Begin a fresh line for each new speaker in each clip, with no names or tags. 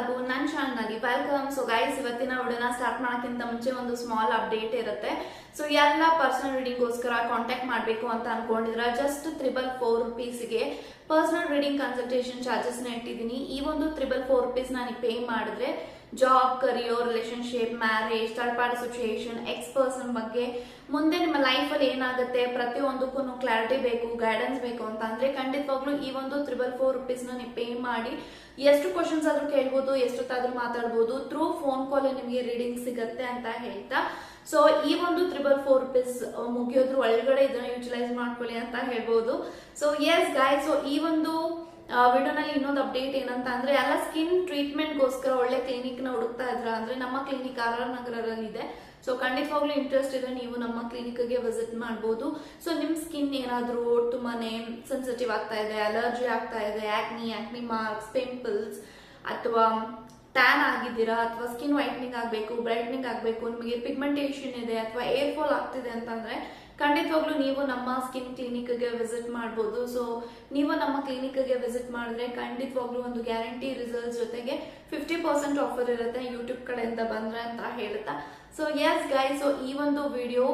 ಎಲ್ಲರಿಗೂ ನನ್ನ ಚಾನಲ್ನಲ್ಲಿ ವೆಲ್ಕಮ್ ಸೊ ಗೈಸ್ ಇವತ್ತಿನ ವಿಡಿಯೋನ ಸ್ಟಾರ್ಟ್ ಮಾಡೋಕ್ಕಿಂತ ಮುಂಚೆ ಒಂದು ಸ್ಮಾಲ್ ಅಪ್ಡೇಟ್ ಇರುತ್ತೆ. ಸೊ ಎಲ್ಲ ಪರ್ಸನಲ್ ರೀಡಿಂಗ್ಗೋಸ್ಕರ ಕಾಂಟ್ಯಾಕ್ಟ್ ಮಾಡಬೇಕು ಅಂತ ಅನ್ಕೊಂಡಿದ್ರೆ ಜಸ್ಟ್ ತ್ರಿಬಲ್ ಫೋರ್ ರುಪೀಸ್ಗೆ ಪರ್ಸನಲ್ ರೀಡಿಂಗ್ ಕನ್ಸಲ್ಟೇಷನ್ ಚಾರ್ಜಸ್ನ ಇಟ್ಟಿದ್ದೀನಿ. ಈ ಒಂದು ತ್ರಿಬಲ್ ಫೋರ್ ರುಪೀಸ್ ನನಗೆ ಪೇ ಮಾಡಿದ್ರೆ job career relationship marriage third party situation ex person ಬಗ್ಗೆ ಮುಂದೆ ನಿಮ್ಮ ಲೈಫಲ್ಲಿ ಏನಾಗುತ್ತೆ? ಪ್ರತಿಯೊಂದಕ್ಕೂ ಕ್ಲಾರಿಟಿ ಬೇಕು ಗೈಡೆನ್ಸ್ ಬೇಕು ಅಂತ ಅಂದರೆ ಖಂಡಿತವಾಗ್ಲೂ ಈ ಒಂದು ತ್ರಿಬಲ್ ಫೋರ್ ರುಪೀಸ್ನ ನೀವು ಪೇ ಮಾಡಿ ಎಷ್ಟು ಕ್ವಶನ್ಸ್ ಆದರೂ ಕೇಳ್ಬೋದು, ಎಷ್ಟೊತ್ತಾದರೂ ಮಾತಾಡ್ಬೋದು ಥ್ರೂ ಫೋನ್ ಕಾಲ್ ನಿಮಗೆ ರೀಡಿಂಗ್ ಸಿಗುತ್ತೆ ಅಂತ ಹೇಳ್ತಾ. ಸೊ ಈ ಒಂದು ತ್ರಿಬಲ್ ಫೋರ್ ರುಪೀಸ್ ಮುಗಿಯೋದ್ರ ಒಳಗಡೆ ಇದನ್ನು ಯೂಟಿಲೈಸ್ ಮಾಡ್ಕೊಳ್ಳಿ ಅಂತ ಹೇಳ್ಬೋದು. ಸೊ ಎಸ್ ಗಾಯ್ ಸೊ ಈ ಒಂದು ವಿಡಿಯೋನಲ್ಲಿ ಇನ್ನೊಂದು ಅಪ್ಡೇಟ್ ಏನಂತ ಅಂದ್ರೆ, ಎಲ್ಲ ಸ್ಕಿನ್ ಟ್ರೀಟ್ಮೆಂಟ್ಗೋಸ್ಕರ ಒಳ್ಳೆ ಕ್ಲಿನಿಕ್ ಹುಡುಕ್ತಾ ಇದ್ರ ಅಂದ್ರೆ ನಮ್ಮ ಕ್ಲಿನಿಕ್ ಆರ್ ಆರ್ ನಗರದಲ್ಲಿ ಇದೆ. ಸೊ ಖಂಡಿತವಾಗ್ಲೂ ಇಂಟ್ರೆಸ್ಟ್ ಇದೆ ನೀವು ನಮ್ಮ ಕ್ಲಿನಿಕ್ಗೆ ವಿಸಿಟ್ ಮಾಡ್ಬೋದು. ಸೊ ನಿಮ್ಮ ಸ್ಕಿನ್ ಏನಾದರೂ ತುಂಬಾನೇ ಸೆನ್ಸಿಟಿವ್ ಆಗ್ತಾ ಇದೆ ಅಲರ್ಜಿ ಆಗ್ತಾ ಇದೆ ಆಕ್ನಿ ಆಕ್ನಿ ಮಾರ್ಕ್ಸ್ ಪಿಂಪಲ್ಸ್ ಅಥವಾ ಟ್ಯಾನ್ ಆಗಿದ್ದೀರಾ ಅಥವಾ ಸ್ಕಿನ್ ವೈಟ್ನಿಂಗ್ ಆಗಬೇಕು ಬ್ರೈಟ್ನಿಂಗ್ ಆಗಬೇಕು, ನಿಮಗೆ ಪಿಗ್ಮೆಂಟೇಷನ್ ಇದೆ ಅಥವಾ ಏರ್ ಫಾಲ್ ಆಗ್ತಿದೆ ಅಂತಂದ್ರೆ ಖಂಡಿತವಾಗ್ಲೂ ನೀವು ನಮ್ಮ ಸ್ಕಿನ್ ಕ್ಲಿನಿಕ್ಗೆ ವಿಸಿಟ್ ಮಾಡಬಹುದು ಸೊ ನೀವು ನಮ್ಮ ಕ್ಲಿನಿಕ್ಗೆ ವಿಸಿಟ್ ಮಾಡಿದ್ರೆ ಖಂಡಿತವಾಗ್ಲೂ ಒಂದು ಗ್ಯಾರಂಟಿ ರಿಸಲ್ಟ್ಸ್ ಜೊತೆಗೆ ಫಿಫ್ಟಿ ಪರ್ಸೆಂಟ್ ಆಫರ್ ಇರುತ್ತೆ ಯೂಟ್ಯೂಬ್ ಕಡೆಯಿಂದ ಬಂದ್ರೆ ಅಂತ ಹೇಳ್ತಾ. ಸೊ ಎಸ್ ಗೈ ಸೊ ಈ ಒಂದು ವಿಡಿಯೋ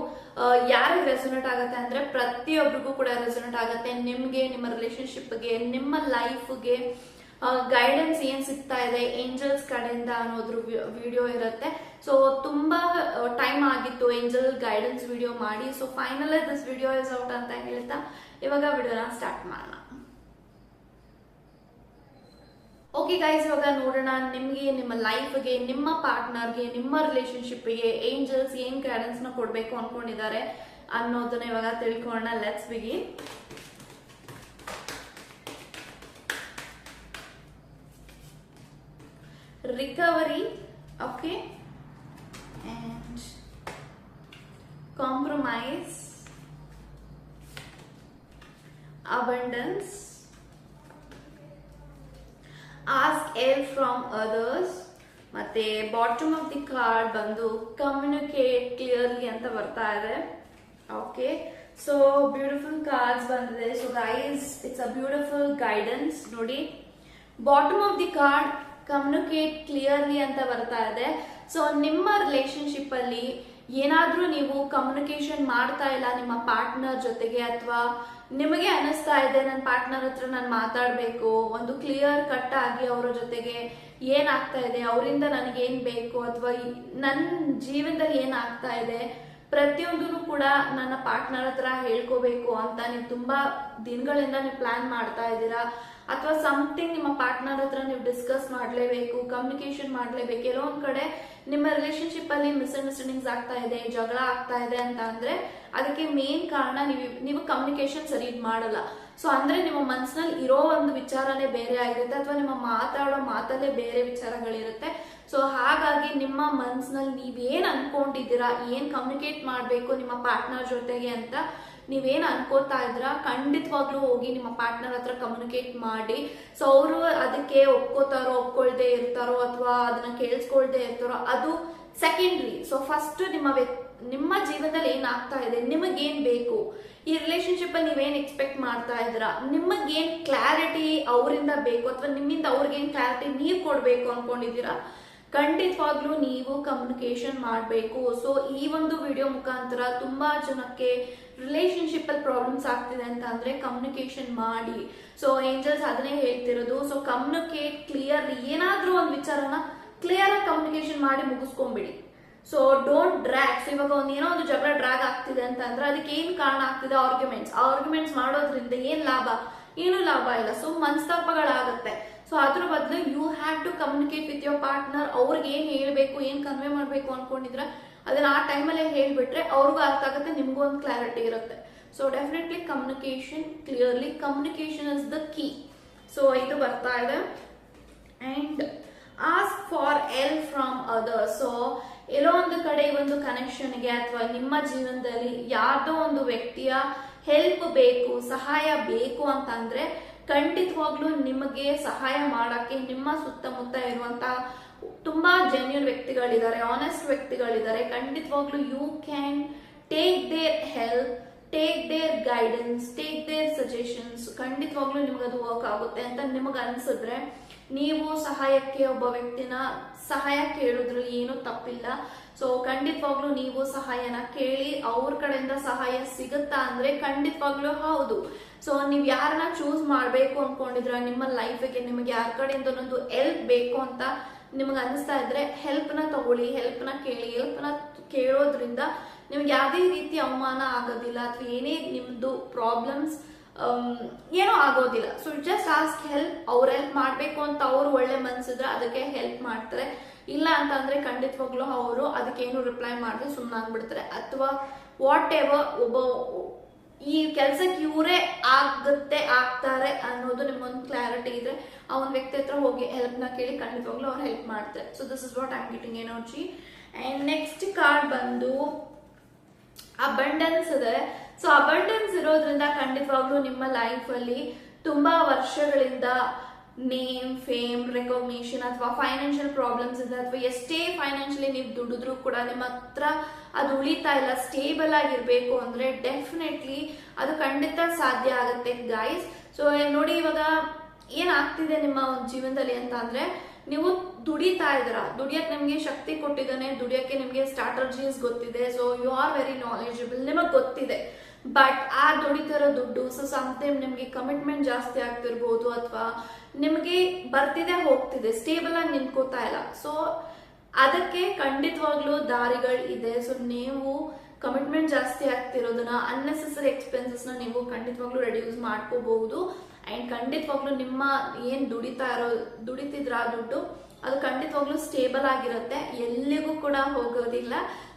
ಯಾರಿಗೆ ರೆಸೊನೇಟ್ ಆಗುತ್ತೆ ಅಂದ್ರೆ ಪ್ರತಿಯೊಬ್ಬರಿಗೂ ಕೂಡ ರೆಸೊನೇಟ್ ಆಗುತ್ತೆ. ನಿಮ್ಗೆ, ನಿಮ್ಮ ರಿಲೇಶನ್ಶಿಪ್ಗೆ ನಿಮ್ಮ ಲೈಫ್ಗೆ ಗೈಡೆನ್ಸ್ ಏನ್ ಸಿಗ್ತಾ ಇದೆ ಏಂಜಲ್ಸ್ ಕಡೆಯಿಂದ ಅನ್ನೋದ್ರ ವಿಡಿಯೋ ಇರುತ್ತೆ. ಸೊ ತುಂಬಾ ಟೈಮ್ ಆಗಿತ್ತು ಏಂಜಲ್ ಗೈಡೆನ್ಸ್ ವಿಡಿಯೋ ಮಾಡಿ. So final this video is out ಅಂತ ಹೇಳ್ತಾ, ಇವಾಗ ವಿಡಿಯೋನ ಸ್ಟಾರ್ಟ್ ಮಾಡೋಣ. ಓಕೆ ಗೈಸ್ ಇವಾಗ ನೋಡೋಣ ನಿಮ್ಗೆ, ನಿಮ್ಮ ಲೈಫ್ಗೆ ನಿಮ್ಮ ಪಾರ್ಟ್ನರ್ಗೆ ನಿಮ್ಮ ರಿಲೇಶನ್ಶಿಪ್ಗೆ ಏಂಜಲ್ಸ್ ಏನ್ ಗೈಡೆನ್ಸ್ನ ಕೊಡ್ಬೇಕು ಅನ್ಕೊಂಡಿದ್ದಾರೆ ಅನ್ನೋದನ್ನ ಇವಾಗ ತಿಳ್ಕೊಳ್ಳೋಣ. ಲೆಟ್ಸ್ ಬಿಗಿ recovery, okay? And compromise, abundance, ask help from others, ಮತ್ತೆ ಬಾಟಮ್ ಆಫ್ ದಿ ಕಾರ್ಡ್ ಬಂದು ಕಮ್ಯುನಿಕೇಟ್ ಕ್ಲಿಯರ್ಲಿ ಅಂತ ಬರ್ತಾ ಇದೆ. ಓಕೆ ಸೊ ಬ್ಯೂಟಿಫುಲ್ ಕಾರ್ಡ್ಸ್ ಬಂದಿದೆ. So guys it's a beautiful guidance ನೋಡಿ bottom of the card communicate clearly ಅಂತ ಬರ್ತಾ ಇದೆ. ಸೊ ನಿಮ್ಮ ರಿಲೇಶನ್ಶಿಪ್ ಅಲ್ಲಿ ಏನಾದ್ರೂ ನೀವು ಕಮ್ಯುನಿಕೇಶನ್ ಮಾಡ್ತಾ ಇಲ್ಲ ನಿಮ್ಮ ಪಾರ್ಟ್ನರ್ ಜೊತೆಗೆ ಅಥವಾ ನಿಮಗೆ ಅನಿಸ್ತಾ ಇದೆ ನನ್ನ ಪಾರ್ಟ್ನರ್ ಹತ್ರ ನಾನು ಮಾತಾಡಬೇಕು, ಒಂದು ಕ್ಲಿಯರ್ ಕಟ್ ಆಗಿ ಅವರ ಜೊತೆಗೆ ಏನಾಗ್ತಾ ಇದೆ, ಅವರಿಂದ ನನಗೆ ಏನ್ ಬೇಕು ಅಥವಾ ನನ್ನ ಜೀವನದಲ್ಲಿ ಏನಾಗ್ತಾ ಇದೆ ಪ್ರತಿಯೊಂದೂ ಕೂಡ ನನ್ನ ಪಾರ್ಟ್ನರ್ ಹತ್ರ ಹೇಳ್ಕೋಬೇಕು ಅಂತ ನೀವು ತುಂಬಾ ದಿನಗಳಿಂದ ನೀವು ಪ್ಲಾನ್ ಮಾಡ್ತಾ ಇದ್ದೀರಾ. ಅಥವಾ ಸಮಥಿಂಗ್ ನಿಮ್ಮ ಪಾರ್ಟ್ನರ್ ಹತ್ರ ನೀವು ಡಿಸ್ಕಸ್ ಮಾಡಲೇಬೇಕು ಕಮ್ಯುನಿಕೇಶನ್ ಮಾಡಲೇಬೇಕು, ಕೆಲವೊಂದು ಕಡೆ ನಿಮ್ಮ ರಿಲೇಶನ್ಶಿಪ್ ಅಲ್ಲಿ ಮಿಸ್ಅಂಡರ್ಸ್ಟ್ಯಾಂಡಿಂಗ್ಸ್ ಆಗ್ತಾ ಇದೆ, ಜಗಳ ಆಗ್ತಾ ಇದೆ ಅಂತ ಅಂದ್ರೆ ಅದಕ್ಕೆ ಮೇನ್ ಕಾರಣ ನೀವು ನೀವು ಕಮ್ಯುನಿಕೇಶನ್ ಸರಿ ಮಾಡಲ್ಲ. ಸೊ ಅಂದ್ರೆ ನಿಮ್ಮ ಮನಸ್ಸಿನಲ್ಲಿ ಇರೋ ಒಂದು ವಿಚಾರನೇ ಬೇರೆ ಆಗಿರುತ್ತೆ ಅಥವಾ ನಿಮ್ಮ ಮಾತಾಡೋ ಮಾತಲ್ಲೇ ಬೇರೆ ವಿಚಾರಗಳಿರುತ್ತೆ. ಸೊ ಹಾಗಾಗಿ ನಿಮ್ಮ ಮನ್ಸಿನಲ್ಲಿ ನೀವೇನ್ ಅನ್ಕೊಂಡಿದ್ದೀರಾ, ಏನ್ ಕಮ್ಯುನಿಕೇಟ್ ಮಾಡಬೇಕು ನಿಮ್ಮ ಪಾರ್ಟ್ನರ್ ಜೊತೆಗೆ ಅಂತ ನೀವೇನ್ ಅನ್ಕೋತಾ ಇದ್ರ ಖಂಡಿತವಾಗ್ಲೂ ಹೋಗಿ ನಿಮ್ಮ ಪಾರ್ಟ್ನರ್ ಹತ್ರ ಕಮ್ಯುನಿಕೇಟ್ ಮಾಡಿ. ಸೊ ಅವರು ಅದಕ್ಕೆ ಒಪ್ಕೋತಾರೋ, ಒಪ್ಕೊಳ್ದೆ ಇರ್ತಾರೋ ಅಥವಾ ಅದನ್ನ ಕೇಳಿಸ್ಕೊಳ್ದೆ ಇರ್ತಾರೋ, ಅದು ಸೆಕೆಂಡ್ರಿ ಸೊ ಫಸ್ಟ್ ನಿಮ್ಮ ನಿಮ್ಮ ಜೀವನದಲ್ಲಿ ಏನಾಗ್ತಾ ಇದೆ? ನಿಮಗೇನ್ ಬೇಕು? ಈ ರಿಲೇಶನ್ಶಿಪ್ ಅಲ್ಲಿ ನೀವೇನ್ ಎಕ್ಸ್ಪೆಕ್ಟ್ ಮಾಡ್ತಾ ಇದ್ದೀರಾ? ನಿಮಗೇನ್ ಕ್ಲಾರಿಟಿ ಅವರಿಂದ ಬೇಕು? ಅಥವಾ ನಿಮ್ಮಿಂದ ಅವ್ರಿಗೇನ್ ಕ್ಲಾರಿಟಿ ನೀವು ಕೊಡ್ಬೇಕು ಅನ್ಕೊಂಡಿದ್ದೀರಾ? ಖಂಡಿತವಾಗ್ಲೂ ನೀವು ಕಮ್ಯುನಿಕೇಶನ್ ಮಾಡಬೇಕು. ಸೊ ಈ ಒಂದು ವಿಡಿಯೋ ಮುಖಾಂತರ ತುಂಬಾ ಜನಕ್ಕೆ ರಿಲೇಶನ್ಶಿಪ್ ಅಲ್ಲಿ ಪ್ರಾಬ್ಲಮ್ಸ್ ಆಗ್ತಿದೆ ಅಂತ ಅಂದ್ರೆ ಕಮ್ಯುನಿಕೇಶನ್ ಮಾಡಿ. ಸೊ ಏಂಜಲ್ಸ್ ಅದನ್ನೇ ಹೇಳ್ತಿರೋದು. ಸೊ ಕಮ್ಯುನಿಕೇಟ್ ಕ್ಲಿಯರ್ ಏನಾದರೂ ಒಂದು ವಿಚಾರನ ಕ್ಲಿಯರ್ ಆಗಿ ಕಮ್ಯುನಿಕೇಶನ್ ಮಾಡಿ ಮುಗಿಸ್ಕೊಂಬಿಡಿ. ಸೊ ಡೋಂಟ್ ಡ್ರ್ಯಾಗ್ ಸೊ ಇವಾಗ ಒಂದು ಏನೋ ಒಂದು ಜಗಳ ಡ್ರ್ಯಾಗ್ ಆಗ್ತಿದೆ ಅಂತ ಅಂದ್ರೆ ಅದಕ್ಕೆ ಏನು ಕಾರಣ ಆಗ್ತಿದೆ? ಆರ್ಗ್ಯುಮೆಂಟ್ಸ್ ಆರ್ಗ್ಯುಮೆಂಟ್ಸ್ ಮಾಡೋದ್ರಿಂದ ಏನು ಲಾಭ? ಏನು ಲಾಭ ಇಲ್ಲ. ಸೊ ಮನಸ್ತಾಪಗಳಾಗತ್ತೆ. ಸೊ ಅದ್ರ ಬದಲು you have to communicate with your partner ಅವ್ರಿಗೆ ಏನ್ ಹೇಳ್ಬೇಕು, ಏನ್ ಕನ್ವೆ ಮಾಡ್ಬೇಕು ಅನ್ಕೊಂಡಿದ್ರ, ಅದನ್ನ ಆ ಟೈಮಲ್ಲೇ ಹೇಳ್ಬಿಟ್ರೆ ಅವ್ರಿಗೂ ಅರ್ಥ ಆಗುತ್ತೆ, ನಿಮ್ಗೂ ಒಂದು ಕ್ಲಾರಿಟಿ ಇರುತ್ತೆ. So definitely communication clearly communication is the key so ಇದು ಬರ್ತಾ ಇದೆ. And ask for help from other so ಎಲ್ಲೋ ಒಂದು ಕಡೆ ಒಂದು ಕನೆಕ್ಷನ್ಗೆ ಅಥವಾ ನಿಮ್ಮ ಜೀವನದಲ್ಲಿ ಯಾರ್ದೋ ಒಂದು ವ್ಯಕ್ತಿಯ ಹೆಲ್ಪ್ ಬೇಕು, ಸಹಾಯ ಬೇಕು ಅಂತಂದ್ರೆ ಖಂಡಿತವಾಗ್ಲೂ ನಿಮಗೆ ಸಹಾಯ ಮಾಡಕ್ಕೆ, ನಿಮ್ಮ ಸುತ್ತಮುತ್ತ ಇರುವಂತ ತುಂಬಾ ಜೆನ್ಯೂನ್ ವ್ಯಕ್ತಿಗಳಿದ್ದಾರೆ ಆನೆಸ್ಟ್ ವ್ಯಕ್ತಿಗಳಿದ್ದಾರೆ, ಖಂಡಿತವಾಗ್ಲೂ you can take their help take their guidance take their suggestions ಖಂಡಿತವಾಗ್ಲೂ ನಿಮ್ಗೆ ಅದು ವರ್ಕ್ ಆಗುತ್ತೆ ಅಂತ ನಿಮಗೆ ಅನ್ಸಿದ್ರೆ ನೀವು ಸಹಾಯಕ್ಕೆ ಒಬ್ಬ ವ್ಯಕ್ತಿನ ಸಹಾಯ ಕೇಳಿದ್ರು ಏನು ತಪ್ಪಿಲ್ಲ. ಸೊ ಖಂಡಿತವಾಗ್ಲೂ ನೀವು ಸಹಾಯನ ಕೇಳಿ ಅವ್ರ ಕಡೆಯಿಂದ ಸಹಾಯ ಸಿಗುತ್ತಾ ಅಂದ್ರೆ ಖಂಡಿತವಾಗ್ಲೂ ಹೌದು. ಸೊ ನೀವು ಯಾರನ್ನ ಚೂಸ್ ಮಾಡಬೇಕು ಅನ್ಕೊಂಡಿದ್ರ, ನಿಮ್ಮ ಲೈಫಿಗೆ ನಿಮಗೆ ಯಾರ ಕಡೆಯಿಂದ ಒಂದು ಹೆಲ್ಪ್ ಬೇಕು ಅಂತ ನಿಮ್ಗೆ ಅನಿಸ್ತಾ ಇದ್ರೆ ಹೆಲ್ಪ್ನ ತಗೊಳ್ಳಿ ಹೆಲ್ಪ್ನ ಕೇಳಿ ಹೆಲ್ಪ್ನ ಕೇಳೋದ್ರಿಂದ ನಿಮ್ಗೆ ಯಾವುದೇ ರೀತಿ ಅವಮಾನ ಆಗೋದಿಲ್ಲ, ಅಥವಾ ಏನೇ ನಿಮ್ಮದು ಪ್ರಾಬ್ಲಮ್ಸ್ ಏನೂ ಆಗೋದಿಲ್ಲ. ಸೊ ಜಸ್ಟ್ ಆಸ್ಕ್ ಹೆಲ್ಪ್ ಅವ್ರು ಹೆಲ್ಪ್ ಮಾಡಬೇಕು ಅಂತ ಅವರು ಒಳ್ಳೆ ಮನ್ಸಿದ್ರೆ ಅದಕ್ಕೆ ಹೆಲ್ಪ್ ಮಾಡ್ತಾರೆ. ಇಲ್ಲ ಅಂತಂದ್ರೆ ಖಂಡಿತವಾಗ್ಲೂ ಅವರು ಅದಕ್ಕೇನು ರಿಪ್ಲೈ ಮಾಡಿದ್ರೆ ಸುಮ್ಮನಾಗ್ಬಿಡ್ತಾರೆ ಅಥವಾ ವಾಟ್ ಎವರ್ ಒಬ್ಬ, ಈ ಕೆಲಸಕ್ಕೆ ಇವರೇ ಆಗುತ್ತೆ, ಆಗ್ತಾರೆ ಅನ್ನೋದು ನಿಮ್ಗೊಂದು ಕ್ಲಾರಿಟಿ ಇದ್ರೆ ಆ ಒಂದು ವ್ಯಕ್ತಿ ಹತ್ರ ಹೋಗಿ ಹೆಲ್ಪ್ನ ಕೇಳಿ ಖಂಡಿತವಾಗ್ಲೂ ಅವ್ರು ಹೆಲ್ಪ್ ಮಾಡ್ತಾರೆ. So this is what I'm getting energy and next card ಬಂದು ಅಬಂಡೆನ್ಸ್ ಇದೆ. ಸೊ ಅಬಂಡೆನ್ಸ್ ಇರೋದ್ರಿಂದ ಖಂಡಿತವಾಗ್ಲೂ ನಿಮ್ಮ ಲೈಫ್ ಅಲ್ಲಿ ತುಂಬಾ ವರ್ಷಗಳಿಂದ ನೇಮ್ ಫೇಮ್ ರೆಕಗ್ನಿಷನ್ ಅಥವಾ ಫೈನಾನ್ಷಿಯಲ್ ಪ್ರಾಬ್ಲಮ್ಸ್ ಇದೆ. ಅಥವಾ ಎಷ್ಟೇ ಫೈನಾನ್ಷಿಯಲಿ ನೀವು ದುಡಿದ್ರು ಕೂಡ ನಿಮ್ಮ ಹತ್ರ ಅದು ಉಳಿತಾ ಇಲ್ಲ ಸ್ಟೇಬಲ್ ಆಗಿರ್ಬೇಕು ಅಂದ್ರೆ ಡೆಫಿನೆಟ್ಲಿ ಅದು ಖಂಡಿತ ಸಾಧ್ಯ ಆಗುತ್ತೆ ಗೈಸ್ ಸೊ ನೋಡಿ ಇವಾಗ ಏನಾಗ್ತಿದೆ ನಿಮ್ಮ ಒಂದು ಜೀವನದಲ್ಲಿ ಅಂತ ಅಂದ್ರೆ, ನೀವು ದುಡಿತಾ ಇದ್ದೀರಾ? ದುಡಿಯಕ್ ನಿಮ್ಗೆ ಶಕ್ತಿ ಕೊಟ್ಟಿದ್ದಾನೆ, ದುಡಿಯಕ್ಕೆ ನಿಮ್ಗೆ ಸ್ಟ್ರಾಟಜೀಸ್ ಗೊತ್ತಿದೆ so you are very knowledgeable ನಿಮಗೆ ಗೊತ್ತಿದೆ. ಬಟ್ ಆ ದುಡಿತಿರೋ ದುಡ್ಡು ಸೊ ಸಮ್ಟೈಮ್ ನಿಮ್ಗೆ ಕಮಿಟ್ಮೆಂಟ್ ಜಾಸ್ತಿ ಆಗ್ತಿರ್ಬೋದು ಅಥವಾ ನಿಮ್ಗೆ ಬರ್ತಿದೆ, ಹೋಗ್ತಿದೆ ಸ್ಟೇಬಲ್ ಆಗಿ ನಿಂತ್ಕೋತಾ ಇಲ್ಲ. ಸೊ ಅದಕ್ಕೆ ಖಂಡಿತವಾಗ್ಲೂ ದಾರಿಗಳು ಇದೆ. ಸೊ ನೀವು ಕಮಿಟ್ಮೆಂಟ್ ಜಾಸ್ತಿ ಆಗ್ತಿರೋದನ್ನ ಅನ್ನೆಸೆಸರಿ ಎಕ್ಸ್ಪೆನ್ಸಸ್ನ ನೀವು ಖಂಡಿತವಾಗ್ಲೂ ರೆಡ್ಯೂಸ್ ಮಾಡ್ಕೋಬಹುದು. ಅಂಡ್ ಖಂಡಿತವಾಗ್ಲೂ ನಿಮ್ಮ ಏನ್ ದುಡಿತಾ ಇರೋ, ದುಡಿತಿದ್ರ ದುಡ್ಡು ಅದು ಖಂಡಿತವಾಗ್ಲೂ ಸ್ಟೇಬಲ್ ಆಗಿರುತ್ತೆ. ಎಲ್ಲಿಗೂ ಕೂಡ ಹೋಗೋದಿಲ್ಲ.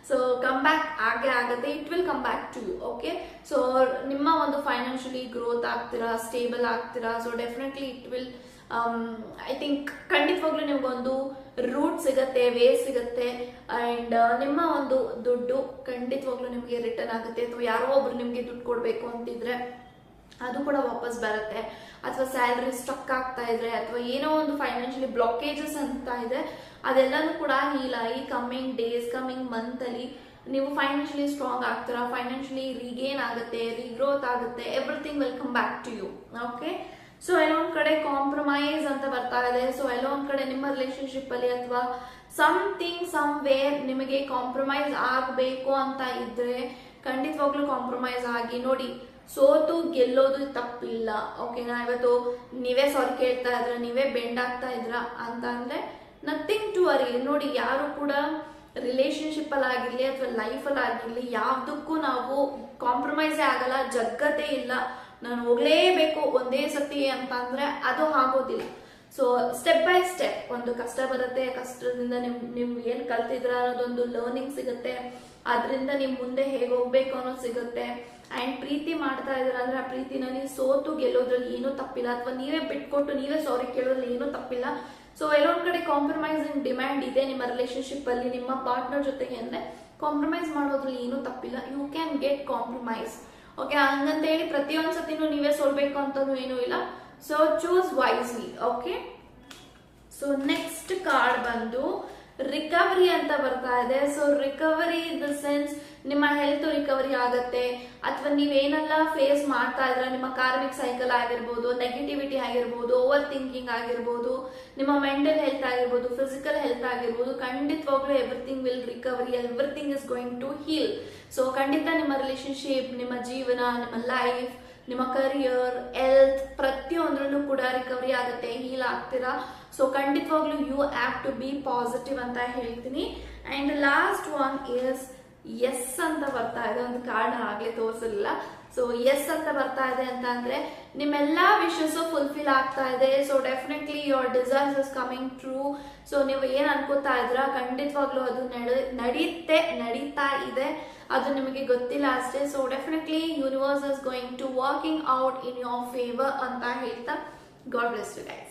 ಸೊ ಕಮ್ ಬ್ಯಾಕ್ ಆಗೇ ಆಗುತ್ತೆ. It will come back to you okay so ನಿಮ್ಮ ಒಂದು ಫೈನಾನ್ಷಿಯಲಿ ಗ್ರೋತ್ ಆಗ್ತೀರಾ ಸ್ಟೇಬಲ್ ಆಗ್ತೀರಾ? So definitely it will I think ಖಂಡಿತವಾಗ್ಲೂ ನಿಮ್ಗೊಂದು ರೂಟ್ ಸಿಗತ್ತೆ ವೇ ಸಿಗತ್ತೆ. ಅಂಡ್ ನಿಮ್ಮ ಒಂದು ದುಡ್ಡು ಖಂಡಿತವಾಗ್ಲೂ ನಿಮಗೆ ರಿಟರ್ನ್ ಆಗುತ್ತೆ. ಅಥವಾ ಯಾರೋ ಒಬ್ರು ನಿಮಗೆ ದುಡ್ಡು ಕೊಡಬೇಕು ಅಂತಿದ್ರೆ ಅದು ಕೂಡ ವಾಪಸ್ ಬರುತ್ತೆ. ಅಥವಾ ಸ್ಯಾಲ್ರಿ ಸ್ಟಕ್ ಆಗ್ತಾ ಇದ್ರೆ, ಅಥವಾ ಏನೋ ಒಂದು ಫೈನಾನ್ಷಿಯಲಿ ಬ್ಲಾಕೇಜಸ್ ಅಂತ ಇದೆ, ಅದೆಲ್ಲನೂ ಕೂಡ ಹೀಲ್ ಆಗಿ ಕಮ್ಮಿಂಗ್ ಡೇಸ್ ಕಮ್ಮಿಂಗ್ ಮಂತ್ ಅಲ್ಲಿ ನೀವು ಫೈನಾನ್ಷಿಯಲಿ ಸ್ಟ್ರಾಂಗ್ ಆಗ್ತೀರಾ ಫೈನಾನ್ಷಿಯಲಿ ರೀಗೇನ್ ಆಗುತ್ತೆ ರೀಗ್ರೋತ್ ಆಗುತ್ತೆ everything welcome back to you okay so ಎಲ್ಲೋ ಒಂದ್ ಕಡೆ ಕಾಂಪ್ರಮೈಸ್ ಅಂತ ಬರ್ತಾ ಇದೆ. ಸೊ ಎಲ್ಲೋ ಒಂದ್ ಕಡೆ ನಿಮ್ಮ ರಿಲೇಶನ್ಶಿಪ್ ಅಲ್ಲಿ ಅಥವಾ ಸಮಥಿಂಗ್ ಸಮ್ ವೇರ್ ನಿಮಗೆ ಕಾಂಪ್ರಮೈಸ್ ಆಗಬೇಕು ಅಂತ ಇದ್ರೆ ಖಂಡಿತವಾಗ್ಲೂ ಕಾಂಪ್ರಮೈಸ್ ಆಗಿ ನೋಡಿ ಸೋತು ಗೆಲ್ಲೋದು ತಪ್ಪಿಲ್ಲ. ಓಕೆನಾ ಇವತ್ತು ನೀವೇ ಸಾರಿ ಕೇಳ್ತಾ ಇದ್ರ, ನೀವೇ ಬೆಂಡ್ ಆಗ್ತಾ ಇದ್ರ ಅಂತ ಅಂದ್ರೆ ನಥಿಂಗ್ ಟು ವರಿ ನೋಡಿ, ಯಾರು ಕೂಡ ರಿಲೇಶನ್ಶಿಪ್ ಅಲ್ಲಿ ಆಗಿರ್ಲಿ ಅಥವಾ ಲೈಫ್ ಅಲ್ಲಿ ಆಗಿರ್ಲಿ, ಯಾವ್ದಕ್ಕೂ ನಾವು ಕಾಂಪ್ರಮೈಸೇ ಆಗಲ್ಲ, ಜಗ್ಗತೆ ಇಲ್ಲ. ನಾನು ಹೋಗ್ಲೇಬೇಕು ಒಂದೇ ಸತಿ ಅಂತ ಅಂದ್ರೆ ಅದು ಆಗೋದಿಲ್ಲ. ಸೊ ಸ್ಟೆಪ್ ಬೈ ಸ್ಟೆಪ್ ಒಂದು ಕಷ್ಟ ಬರುತ್ತೆ, ಕಷ್ಟದಿಂದ ನಿಮ್ ನಿಮ್ ಏನ್ ಕಲ್ತಿದ್ರ ಅನ್ನೋದೊಂದು ಲರ್ನಿಂಗ್ ಸಿಗುತ್ತೆ. ಅದರಿಂದ ನಿಮ್ ಮುಂದೆ ಹೇಗೆ ಹೋಗ್ಬೇಕು ಅನ್ನೋದು ಸಿಗುತ್ತೆ. ಅಂಡ್ ಪ್ರೀತಿ ಮಾಡ್ತಾ ಇದ್ರ ಅಂದ್ರೆ ಆ ನೀವು ಸೋತು ಗೆಲ್ಲೋದ್ರಲ್ಲಿ ಏನೂ ತಪ್ಪಿಲ್ಲ ಅಥವಾ ನೀವೇ ಬಿಟ್ಕೊಟ್ಟು ನೀವೇ ಸಾರಿ ಕೇಳೋದ್ರಲ್ಲಿ ಏನೂ ತಪ್ಪಿಲ್ಲ. ಸೊ ಎಲ್ಲೊಂದ್ ಕಡೆ ಕಾಂಪ್ರಮೈಸ್ ಇನ್ ಡಿಮ್ಯಾಂಡ್ ಇದೆ ನಿಮ್ಮ ರಿಲೇಶನ್ಶಿಪ್ ಅಲ್ಲಿ, ನಿಮ್ಮ ಪಾರ್ಟ್ನರ್ ಜೊತೆಗೆ ಅಂದ್ರೆ ಕಾಂಪ್ರಮೈಸ್ ಮಾಡೋದ್ರಲ್ಲಿ ಏನೂ ತಪ್ಪಿಲ್ಲ. You can get compromise okay ಹಂಗಂತ ಹೇಳಿ ಪ್ರತಿಯೊಂದ್ ಸತಿನೂ ನೀವೇ ಸೋಲ್ಬೇಕು ಅಂತಾನು ಏನೂ ಇಲ್ಲ. So choose wisely okay so next card ಬಂದು ರಿಕವರಿ ಅಂತ ಬರ್ತಾ ಇದೆ. So recovery in the sense ನಿಮ್ಮ ಹೆಲ್ತ್ ರಿಕವರಿ ಆಗತ್ತೆ. ಅಥವಾ ನೀವೇನೆಲ್ಲ ಫೇಸ್ ಮಾಡ್ತಾ ಇದ್ರ, ನಿಮ್ಮ ಕಾರ್ಮಿಕ್ ಸೈಕಲ್ ಆಗಿರ್ಬೋದು ನೆಗೆಟಿವಿಟಿ ಆಗಿರ್ಬೋದು ಓವರ್ ಥಿಂಕಿಂಗ್ ಆಗಿರ್ಬೋದು, ನಿಮ್ಮ ಮೆಂಟಲ್ ಹೆಲ್ತ್ ಆಗಿರ್ಬೋದು ಫಿಸಿಕಲ್ ಹೆಲ್ತ್ ಆಗಿರ್ಬೋದು, ಖಂಡಿತವಾಗ್ಲೂ everything will recovery everything is going to heal so ಖಂಡಿತ ನಿಮ್ಮ ರಿಲೇಶನ್ಶಿಪ್ ನಿಮ್ಮ ಜೀವನ, ನಿಮ್ಮ ಲೈಫ್ ನಿಮ್ಮ ಕರಿಯರ್ ಹೆಲ್ತ್ ಪ್ರತಿಯೊಂದ್ರೂ ಕೂಡ ರಿಕವರಿ ಆಗುತ್ತೆ. ಹೀಲ್ ಆಗ್ತೀರಾ? ಸೊ ಖಂಡಿತವಾಗ್ಲೂ you have to be positive ಅಂತ ಹೇಳ್ತೀನಿ. And last one is yes ಅಂತ ಬರ್ತಾ ಇದೆ. ಒಂದು ಕಾರಣ ಆಗ್ಲೇ ತೋರಿಸಲಿಲ್ಲ ಸೊ ಎಸ್ ಅಂತ ಬರ್ತಾ ಇದೆ ಅಂತ ಅಂದ್ರೆ ನಿಮ್ಮೆಲ್ಲಾ ವಿಷಸ್ ಫುಲ್ಫಿಲ್ ಆಗ್ತಾ ಇದೆ. So definitely your desires is coming true so ನೀವು ಏನ್ ಅನ್ಕೋತಾ ಇದ್ರ ಖಂಡಿತವಾಗ್ಲೂ ಅದು ನಡೆ, ನಡೀತೆ, ನಡೀತಾ ಇದೆ. ಅದು ನಿಮಗೆ ಗೊತ್ತಿಲ್ಲ ಅಷ್ಟೇ. So definitely universe is going to working out in your favour ಅಂತ ಹೇಳ್ತಾ. God bless you guys